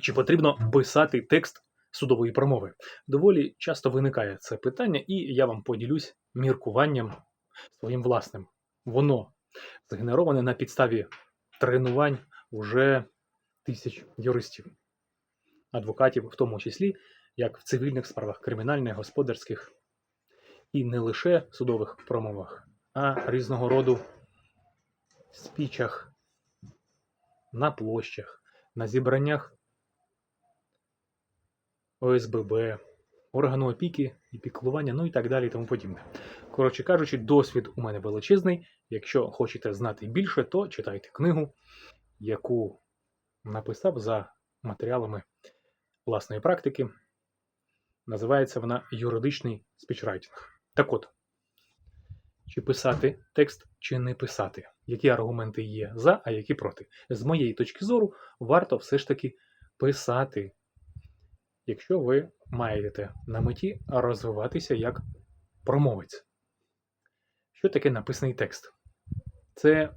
Чи потрібно писати текст судової промови? Доволі часто виникає це питання, і я вам поділюсь міркуванням своїм власним. Воно згенероване на підставі тренувань уже тисяч юристів, адвокатів, в тому числі, як в цивільних справах, кримінальних, господарських, і не лише судових промовах, а різного роду спічах на площах, на зібраннях ОСББ, органу опіки і піклування, ну і так далі і тому подібне. Коротше кажучи, досвід у мене величезний. Якщо хочете знати більше, то читайте книгу, яку написав за матеріалами власної практики. Називається вона Юридичний спічрайтинг. Так от, чи писати текст, чи не писати? Які аргументи є за, а які проти? З моєї точки зору, варто все ж таки писати, якщо ви маєте на меті розвиватися як промовець. Що таке написаний текст? Це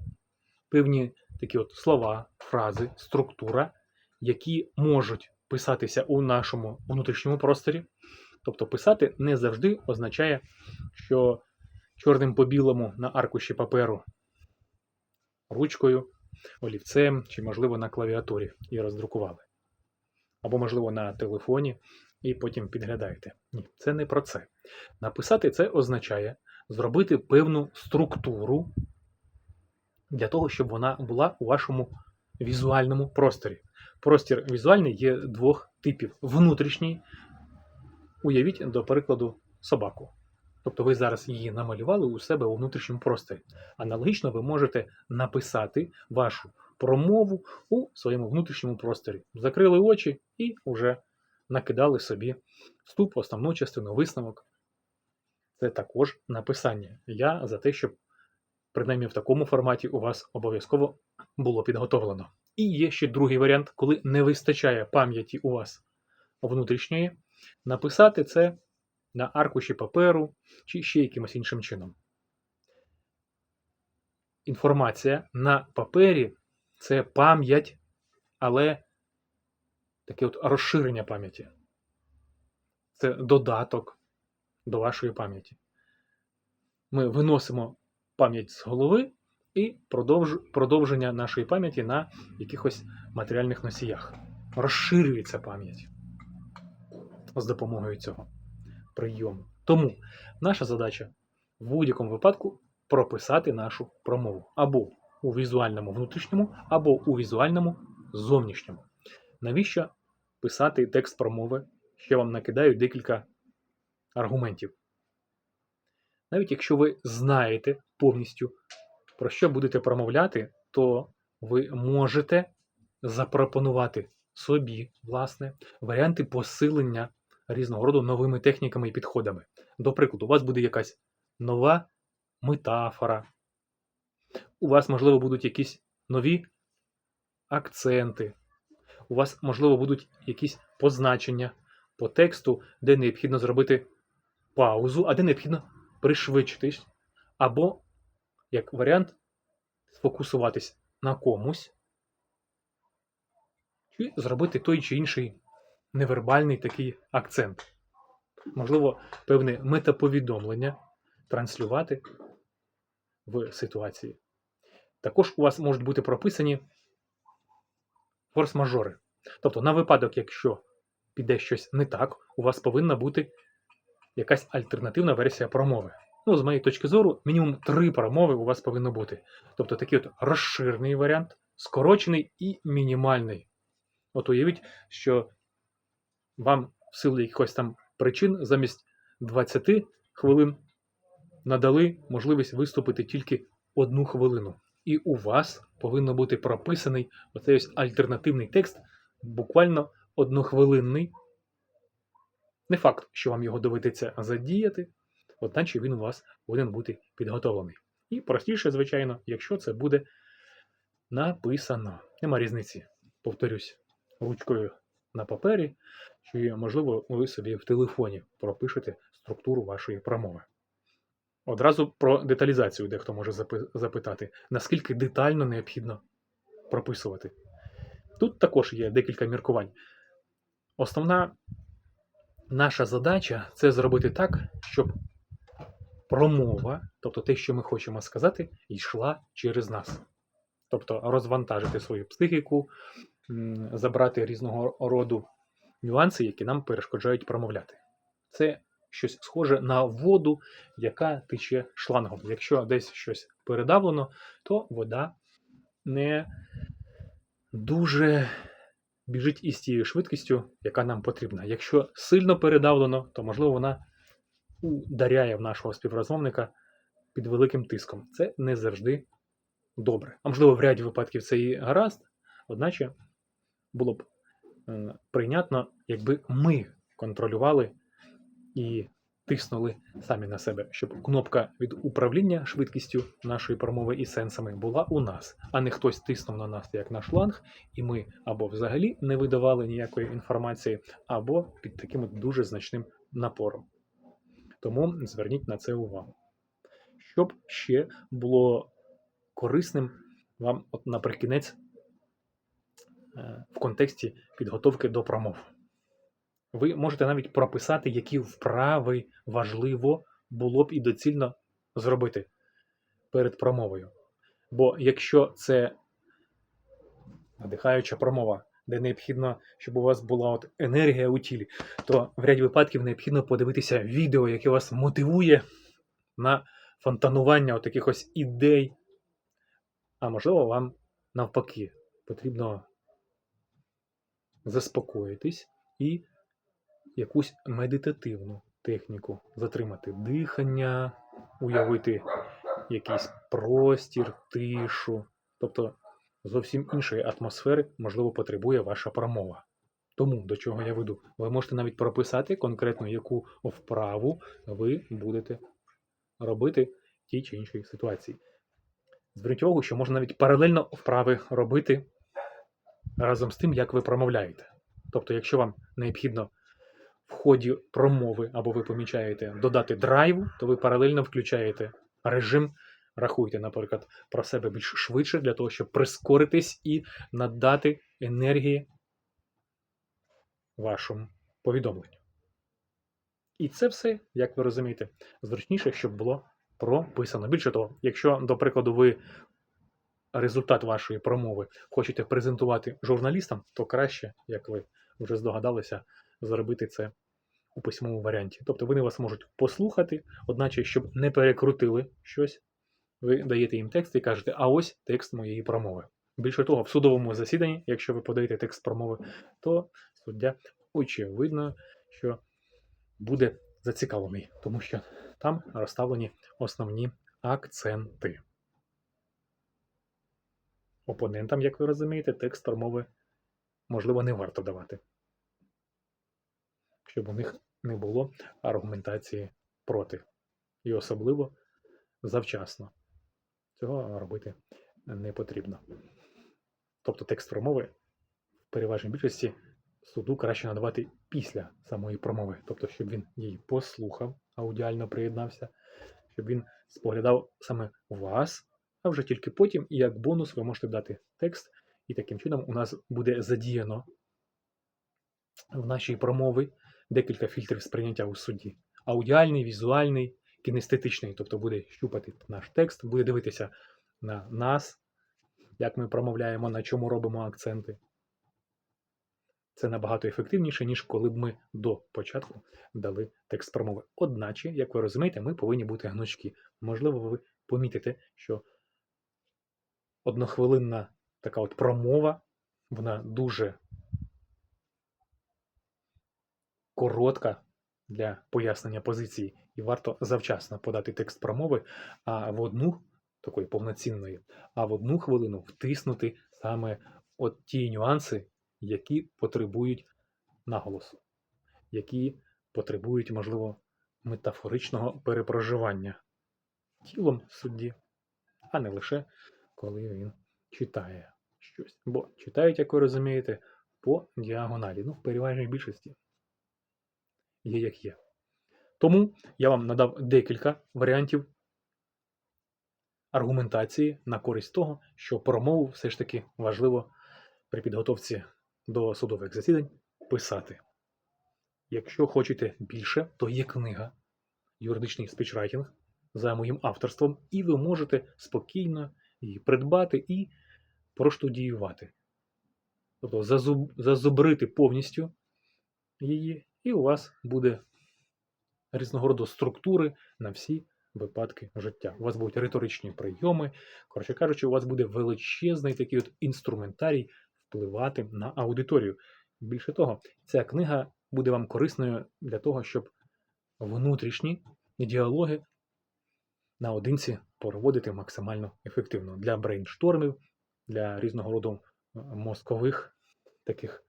певні такі от слова, фрази, структура, які можуть писатися у нашому внутрішньому просторі. Тобто писати не завжди означає, що чорним по білому на аркуші паперу ручкою, олівцем чи, можливо, на клавіатурі і роздрукували. Або, можливо, на телефоні і потім підглядаєте. Ні, це не про це. Написати це означає зробити певну структуру для того, щоб вона була у вашому візуальному просторі. Простір візуальний є двох типів: внутрішній. Уявіть, до прикладу, собаку. Тобто ви зараз її намалювали у себе у внутрішньому просторі. Аналогічно ви можете написати вашу промову у своєму внутрішньому просторі. Закрили очі і вже накидали собі вступ, основну частину, висновок. Це також написання. Я за те, щоб принаймні в такому форматі у вас обов'язково було підготовлено. І є ще другий варіант, коли не вистачає пам'яті у вас внутрішньої, написати це на аркуші паперу чи ще якимось іншим чином. Інформація на папері це пам'ять, але таке от розширення пам'яті. Це додаток до вашої пам'яті. Ми виносимо пам'ять з голови і продовж... продовження нашої пам'яті на якихось матеріальних носіях. Розширюється пам'ять з допомогою цього прийому. Тому наша задача в будь-якому випадку прописати нашу промову або у візуальному внутрішньому, або у візуальному зовнішньому. Навіщо писати текст промови? Ще вам накидаю декілька аргументів. Навіть якщо ви знаєте повністю, про що будете промовляти, то ви можете запропонувати собі, власне, варіанти посилення різного роду новими техніками і підходами. До прикладу, у вас буде якась нова метафора, у вас, можливо, будуть якісь нові акценти, у вас, можливо, будуть якісь позначення по тексту, де необхідно зробити паузу, а де необхідно пришвидшитись, або, як варіант, сфокусуватись на комусь, чи зробити той чи інший невербальний такий акцент. Можливо, певне метаповідомлення транслювати в ситуації. Також у вас можуть бути прописані форс-мажори. Тобто, на випадок, якщо піде щось не так, у вас повинна бути якась альтернативна версія промови. Ну, з моєї точки зору, мінімум три промови у вас повинно бути. Тобто такий от розширений варіант, скорочений і мінімальний. От уявіть, що вам в силу якихось там причин замість 20 хвилин надали можливість виступити тільки одну хвилину. І у вас повинно бути прописаний оцей ось альтернативний текст, буквально однохвилинний. Не факт, що вам його доведеться задіяти, одначе він у вас повинен бути підготовлений. І простіше, звичайно, якщо це буде написано. Нема різниці, повторюсь, ручкою на папері, чи, можливо, ви собі в телефоні пропишете структуру вашої промови. Одразу про деталізацію дехто може запитати, наскільки детально необхідно прописувати. Тут також є декілька міркувань. Основна наша задача це зробити так, щоб промова, тобто те, що ми хочемо сказати, йшла через нас. Тобто розвантажити свою психіку, забрати різного роду нюанси, які нам перешкоджають промовляти. Це щось схоже на воду, яка тече шлангом. Якщо десь щось передавлено, то вода не дуже біжить із тією швидкістю, яка нам потрібна. Якщо сильно передавлено, то можливо вона ударяє в нашого співрозмовника під великим тиском. Це не завжди добре. А можливо, в ряді випадків це і гаразд, одначе було б е, прийнятно, якби ми контролювали і тиснули самі на себе, щоб кнопка від управління швидкістю нашої промови і сенсами була у нас, а не хтось тиснув на нас як на шланг, і ми або взагалі не видавали ніякої інформації, або під таким дуже значним напором. Тому зверніть на це увагу. Щоб ще було корисним вам от наприкінець е, в контексті підготовки до промов. Ви можете навіть прописати, які вправи важливо було б і доцільно зробити перед промовою. Бо якщо це надихаюча промова, де необхідно, щоб у вас була от енергія у тілі, то в ряді випадків необхідно подивитися відео, яке вас мотивує на фонтанування от якихось ідей. А можливо, вам навпаки потрібно заспокоїтись і якусь медитативну техніку, затримати дихання, уявити якийсь простір, тишу. Тобто зовсім іншої атмосфери, можливо, потребує ваша промова. Тому до чого я веду, ви можете навіть прописати конкретно, яку вправу ви будете робити в тій чи іншій ситуації. Зверніть увагу, що можна навіть паралельно вправи робити разом з тим, як ви промовляєте. Тобто, якщо вам необхідно в ході промови або ви помічаєте додати драйву, то ви паралельно включаєте режим, рахуйте, наприклад, про себе більш швидше для того, щоб прискоритись і надати енергії вашому повідомленню. І це все, як ви розумієте, зручніше, щоб було прописано. Більше того, якщо, до прикладу, ви результат вашої промови хочете презентувати журналістам, то краще, як ви вже здогадалися, зробити це у письмовому варіанті. Тобто вони вас можуть послухати, одначе, щоб не перекрутили щось, ви даєте їм текст і кажете, а ось текст моєї промови. Більше того, в судовому засіданні, якщо ви подаєте текст промови, то суддя очевидно, що буде зацікавлений, тому що там розставлені основні акценти. Опонентам, як ви розумієте, текст промови можливо не варто давати, щоб у них не було аргументації проти. І особливо завчасно. Цього робити не потрібно. Тобто текст промови в переважній більшості суду краще надавати після самої промови, тобто, щоб він її послухав, аудіально приєднався, щоб він споглядав саме вас, а вже тільки потім, і як бонус, ви можете дати текст, і таким чином у нас буде задіяно в нашій промові декілька фільтрів сприйняття у суді: аудіальний, візуальний, кінестетичний, тобто буде щупати наш текст, буде дивитися на нас, як ми промовляємо, на чому робимо акценти. Це набагато ефективніше, ніж коли б ми до початку дали текст промови. Одначе, як ви розумієте, ми повинні бути гнучкі. Можливо, ви помітите, що однохвилинна така от промова, вона дуже коротка для пояснення позиції, і варто завчасно подати текст промови, а в одну такої повноцінної, а в одну хвилину втиснути саме от ті нюанси, які потребують наголосу, які потребують, можливо, метафоричного перепроживання тілом судді, а не лише коли він читає щось. Бо читають, як ви розумієте, по діагоналі. Ну, в переважній більшості є як є. Тому я вам надав декілька варіантів аргументації на користь того, що промову все ж таки важливо при підготовці до судових засідань писати. Якщо хочете більше, то є книга юридичний спічрайтинг за моїм авторством, і ви можете спокійно її придбати і проштудіювати. Тобто зазуб, зазубрити повністю її, і у вас буде різного роду структури на всі випадки життя. У вас будуть риторичні прийоми. Коротше кажучи, у вас буде величезний такий от інструментарій впливати на аудиторію. Більше того, ця книга буде вам корисною для того, щоб внутрішні діалоги наодинці проводити максимально ефективно для брейнштормів, для різного роду мозкових таких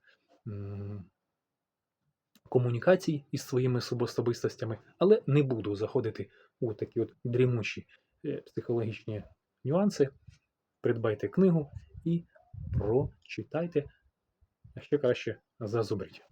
комунікацій із своїми особистостями, але не буду заходити у такі от дрімучі е, психологічні нюанси. Придбайте книгу і прочитайте, а ще краще зазубріть.